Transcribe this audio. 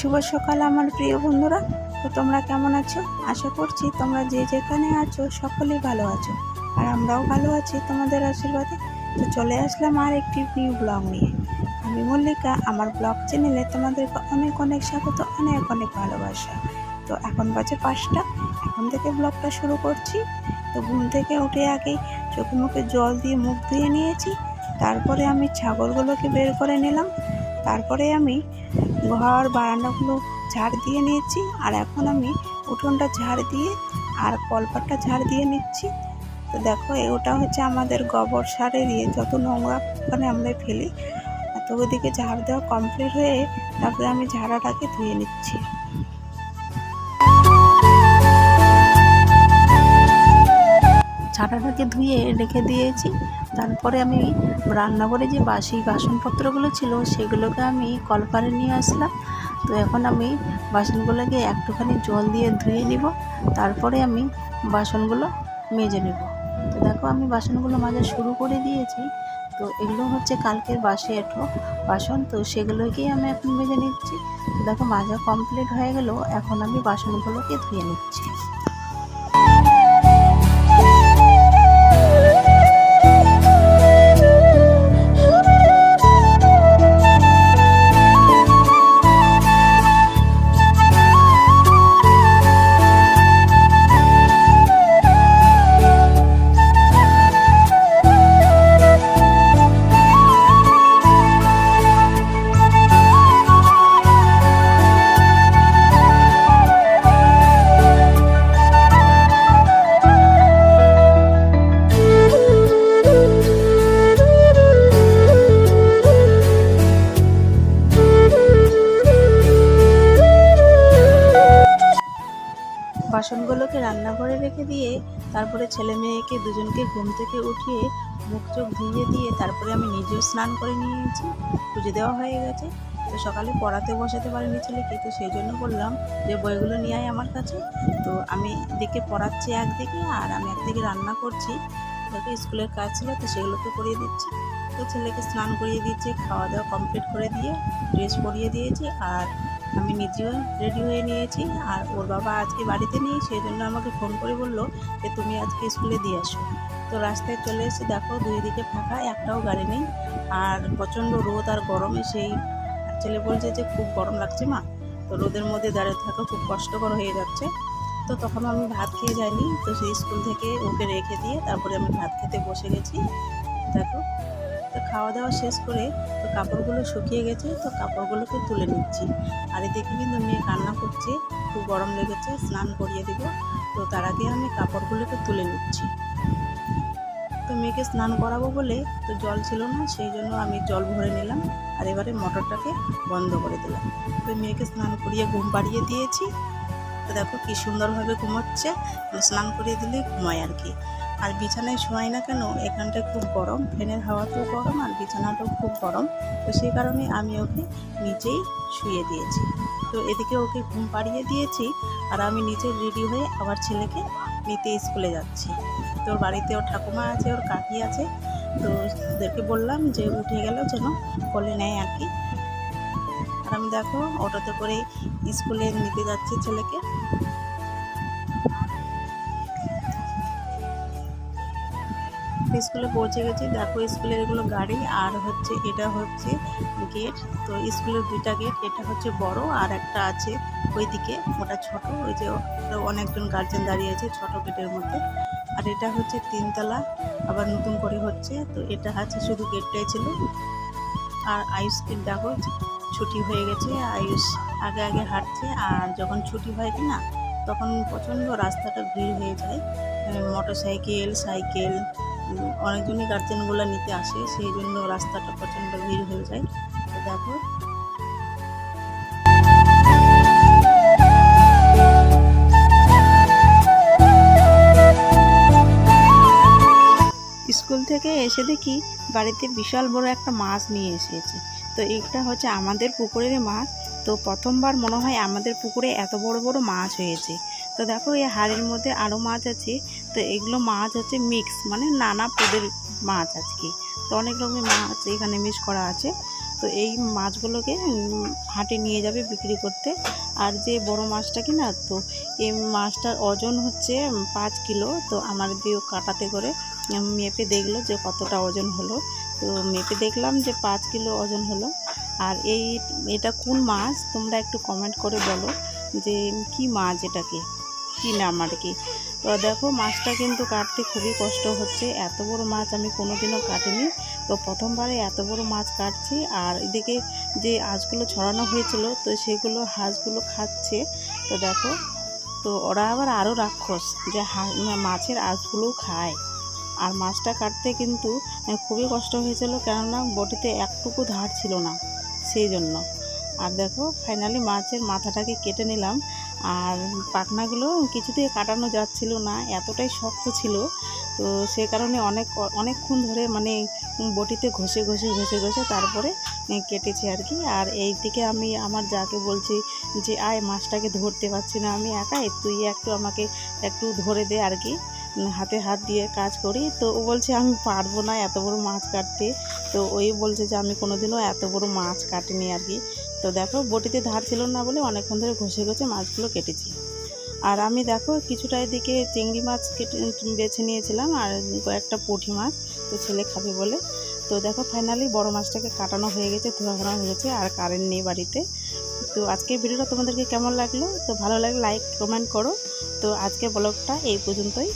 শুভ সকাল আমার প্রিয় বন্ধুরা। তো তোমরা কেমন আছো? আশা করছি তোমরা যে যেখানে আছো সকলেই ভালো আছো। আর আমরাও ভালো আছি তোমাদের আশীর্বাদে। তো চলে আসলাম আর একটি নিউ ব্লগ নিয়ে। আমি মল্লিকা, আমার ব্লগ চ্যানেলে তোমাদেরকে অনেক অনেক স্বাগত, অনেক অনেক ভালোবাসা। তো এখন বাজে পাঁচটা, এখন থেকে ব্লগটা শুরু করছি। তো ঘুম থেকে উঠে আগেই চোখে মুখে জল দিয়ে মুখ ধুয়ে নিয়েছি। তারপরে আমি ছাগলগুলোকে বের করে নিলাম। তারপরে আমি ঘর, বারান্দাগুলো ঝাড় দিয়ে নিয়েছি। আর এখন আমি উঠোনটা ঝাড় দিয়ে আর কলপাটটা ঝাড় দিয়ে নিচ্ছি। তো দেখো ওটা হচ্ছে আমাদের গোবর সারে দিয়ে যত নোংরা ওখানে আমরা ফেলি তো ওদিকে ঝাড় দেওয়া কমপ্লিট হয়ে তারপরে আমি ঝাড়াটাকে ধুয়ে নিচ্ছি। ঝাড়াটাকে ধুয়ে রেখে দিয়েছি। তারপরে আমি রান্নাঘরে যে বাসি বাসনপত্রগুলো ছিল, সেগুলোকে আমি কলপারে নিয়ে আসলাম। তো এখন আমি বাসনগুলোকে একটুখানি জল দিয়ে ধুয়ে নিব। তারপরে আমি বাসনগুলো মেজে নেব। তো দেখো, আমি বাসনগুলো মাজা শুরু করে দিয়েছি। তো এগুলো হচ্ছে কালকের বাসি এঁঠো বাসন। তো সেগুলোকেই আমি এখন মেজে নিচ্ছি। দেখো, মাজা কমপ্লিট হয়ে গেল এখন আমি বাসনগুলোকে ধুয়ে নিচ্ছি। রান্নাঘরে রেখে দিয়ে তারপরে ছেলে মেয়েকে দুজনকে ঘুম থেকে উঠিয়ে মুখ চোখ ধুয়ে দিয়ে তারপরে আমি নিজেও স্নান করে নিয়েছি। পুজো দেওয়া হয়ে গেছে। তো সকালে পড়াতে বসাতে পারিনি ছেলেকে। তো সেই জন্য বললাম যে বইগুলো নিয়ে আয় আমার কাছে। তো আমি দিকে পড়াচ্ছি একদিকে আর আমি একদিকে রান্না করছি। ওকে স্কুলের কাজ ছিল তো সেগুলোকে করিয়ে দিচ্ছি। তো ছেলেকে স্নান করিয়ে দিচ্ছে খাওয়া দাওয়া কমপ্লিট করে দিয়ে ড্রেস পরিয়ে দিয়েছি আর আমি নিজেও রেডি হয়ে নিয়েছি আর ওর বাবা আজকে বাড়িতে নেই সেই জন্য আমাকে ফোন করে বলল যে তুমি আজকে স্কুলে দিয়ে আসো। তো রাস্তায় চলে এসে দেখো দুই দিকে ফাঁকা, একটাও গাড়ি নেই আর প্রচণ্ড রোদ আর গরমে সেই ছেলে বলছে যে খুব গরম লাগছে মা। তো রোদের মধ্যে দাঁড়িয়ে থাকা খুব কষ্টকর হয়ে যাচ্ছে। তো তখন আমি ভাত খেয়ে যাইনি, তো সেই স্কুল থেকে ওকে রেখে দিয়ে তারপরে আমি ভাত খেতে বসে গেছি। দেখো তো খাওয়া দাওয়া শেষ করে তো কাপড়গুলো শুকিয়ে গেছে, তো কাপড়গুলোকে তুলে নিচ্ছি। আর এদিকে কিন্তু মেয়ে কান্না করছে, খুব গরম লেগেছে, স্নান করিয়ে দিব। তো তার আগে আমি কাপড়গুলোকে তুলে নিচ্ছি। তো মেয়েকে স্নান করাবো বলে তো জল ছিল না, সেই জন্য আমি জল ভরে নিলাম আর এবারে মোটরটাকে বন্ধ করে দিলাম। তো মেয়েকে স্নান করিয়ে ঘুম পাড়িয়ে দিয়েছি। তো দেখো কি সুন্দরভাবে ঘুমোচ্ছে, স্নান করিয়ে দিলে ঘুমায় আর কি। আর বিছানায় শোয়াই না কেন? এখানটায় খুব গরম, ফ্যানের হাওয়াতেও গরম আর বিছানাটাও খুব গরম। তো সেই কারণে আমি ওকে নিচেই শুয়ে দিয়েছি। তো এদিকে ওকে ঘুম পাড়িয়ে দিয়েছি আর আমি নিচে রেডি হয়ে আবার ছেলেকে নিতে স্কুলে যাচ্ছি। তোর বাড়িতে ওর ঠাকুমা আছে, ওর কাকি আছে। তো ওদেরকে বললাম যে উঠে গেল যেন বলে নেয় আর কি। আর আমি দেখো অটোতে করে স্কুলে নিতে যাচ্ছি ছেলেকে। স্কুলে পৌঁছে গেছি। দেখো স্কুলের এগুলো গাড়ি আর হচ্ছে এটা হচ্ছে গেট। তো স্কুলের দুইটা গেট, এটা হচ্ছে বড় আর একটা আছে ওইদিকে, ওটা ছোট। ওই যে অনেকজন গার্জেন দাঁড়িয়ে আছে ছোট গেটের মধ্যে। আর এটা হচ্ছে তিনতলা, আবার নতুন করে হচ্ছে। তো এটা আছে শুধু গেটটাই ছিল। আর আয়ুষকে দেখো ছুটি হয়ে গেছে। আয়ুষ আগে আগে হাঁটছে, আর যখন ছুটি হয় কি না তখন প্রচণ্ড রাস্তাটা ভিড় হয়ে যায়। মোটর সাইকেল সাইকেল অনেকজনই গার্জেনগুলো নিতে আসে, সেই জন্য রাস্তাটা প্রচণ্ড ভিড় হয়ে যায়। দেখো। স্কুল থেকে এসে দেখি বাড়িতে বিশাল বড় একটা মাছ নিয়ে এসেছে। তো এটা হচ্ছে আমাদের পুকুরের মাছ। তো প্রথমবার মনে হয় আমাদের পুকুরে এত বড় বড় মাছ হয়েছে। তো দেখো, এই হাড়ের মধ্যে আরও মাছ আছে। তো এগুলো মাছ হচ্ছে মিক্স মানে নানা পদের মাছ আজকে। তো অনেক রকমের মাছ এখানে মিক্স করা আছে। তো এই মাছগুলোকে হাটে নিয়ে যাবে বিক্রি করতে। আর যে বড় মাছটা কি না তো এই মাছটার ওজন হচ্ছে পাঁচ কিলো। তো আমার দিয়ে কাটাতে করে মেপে দেখল যে কতটা ওজন হলো। তো মেপে দেখলাম যে পাঁচ কিলো ওজন হলো। আর এই, এটা কোন মাছ? তোমরা একটু কমেন্ট করে বলো যে কি মাছ এটাকে? কী নাম আর কি? তো দেখো, মাছটা কিন্তু কাটতে খুবই কষ্ট হচ্ছে। এত বড় মাছ আমি কোনোদিনও কাটিনি। তো প্রথমবারে এত বড় মাছ কাটছি। আর এদিকে যে আঁশগুলো ছড়ানো হয়েছিল, তো সেগুলো হাঁসগুলো খাচ্ছে। তো দেখো, তো ওরা আবার আরও রাক্ষস যে হা- মাছের আঁশগুলোও খায়। আর মাছটা কাটতে কিন্তু খুবই কষ্ট হয়েছিল, কেননা বটিতে একটুকু ধার ছিল না, সেই জন্য। আর দেখো ফাইনালি মাছের মাথাটাকে কেটে নিলাম। আর পাখনাগুলো কিছুতেই কাটানো যাচ্ছিল না, এতটাই শক্ত ছিল। তো সে কারণে অনেক, অনেকক্ষণ ধরে মানে বটিতে ঘষে ঘষে ঘষে ঘষে তারপরে কেটেছি আর কি। আর এই দিকে আমি আমার যাকে বলছি যে, আয়, মাছটাকে ধরতে পারছি না আমি একাই তুই একটু আমাকে একটু ধরে দে আর কি। হাতে হাত দিয়ে কাজ করি। তো ও বলছে, আমি পারব না এত বড় মাছ কাটতে। তো ওই বলছে যে, আমি কোনোদিনও এত বড় মাছ কাটিনি আর কি। তো দেখো, বটিতে ধার ছিল না বলে অনেকক্ষণ ধরে ঘষে ঘষে মাছগুলো কেটেছি। আর আমি দেখো, কিছুটা এদিকে চিংড়ি মাছ কেটে বেছে নিয়েছিলাম আর কয়েকটা পুঁটি মাছ তো ছেলে খাবে বলে। তো দেখো ফাইনালি বড় মাছটাকে কাটানো হয়ে গেছে, ধোয়া হয়ে গেছে আর কারেন্ট নেই বাড়িতে। তো আজকের ভিডিওটা তোমাদেরকে কেমন লাগল? তো ভালো লাগলে লাইক কমেন্ট করো। তো আজকে ব্লগটা এই পর্যন্তই।